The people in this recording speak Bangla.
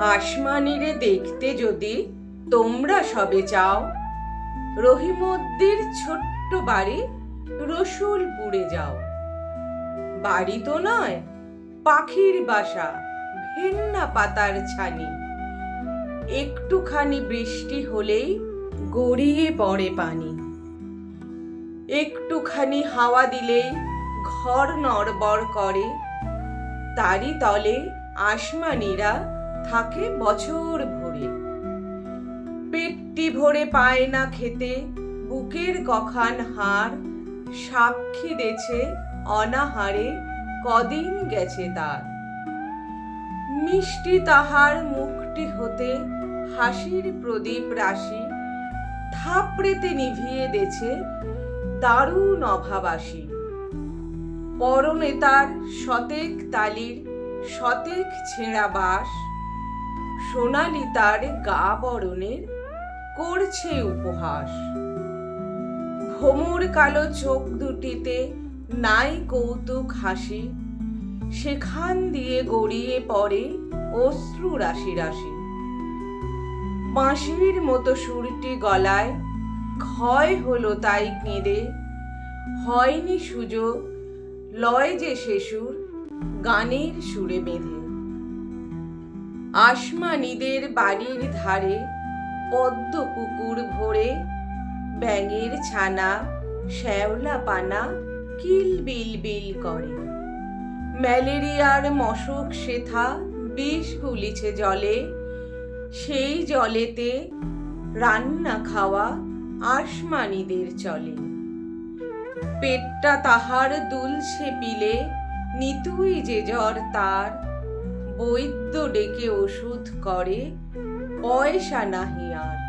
আসমানিরে দেখতে যদি তোমরা সবে চাও, রহিমদ্দির ছোট্ট বাড়ি রসুলপুরে যাও। বাড়ি তো নয়, পাখির বাসা, ভেন্না পাতার ছানি। একটুখানি বৃষ্টি হলেই গড়িয়ে পড়ে পানি। একটুখানি হাওয়া দিলেই ঘর নড়বড় করে, তারই তলে আসমানিরা থাকে বছর ভরে। পেটটি ভরে পায় না খেতে, বুকের কখান হাড় সাক্ষী দেছে অনাহারে, কদিন গেছে তার। মিষ্টি তাহার মুখটি হতে হাসির প্রদীপ রাশি, থাপড়েতে নিভিয়ে দেছে দারুণ অভাবাসী। পরনে তার শতেক তালির শতেক ছেঁড়া বাস সোনালি তার গা বরণের করছে উপহাস। ভোমর কালো চোখ দুটিতে নাই কৌতুক হাসি, সেখান দিয়ে গড়িয়ে পড়ে অশ্রু রাশি রাশি। বাঁশির মতো সুরটি গলায়, ক্ষয় হলো তাই কেঁদে, হয়নি সুযোগ, লয় যে সুর, গানের সুরে বেঁধে। আসমানিদের বাড়ির ধারে পদ্ম পুকুর ভরে ব্যাঙের ছানা, শ্যাওলা পানা, কিল বিল বিল করে। ম্যালেরিয়ার মশক শেথা বিষ গুলিছে জলে। সেই জলেতে রান্না খাওয়া আসমানিদের চলে। পেটটা তাহার দুলছে পিলে, নিতুই যে জ্বর তার বৈদ্য ডেকে ওষুধ করে পয়সা নাহি আর।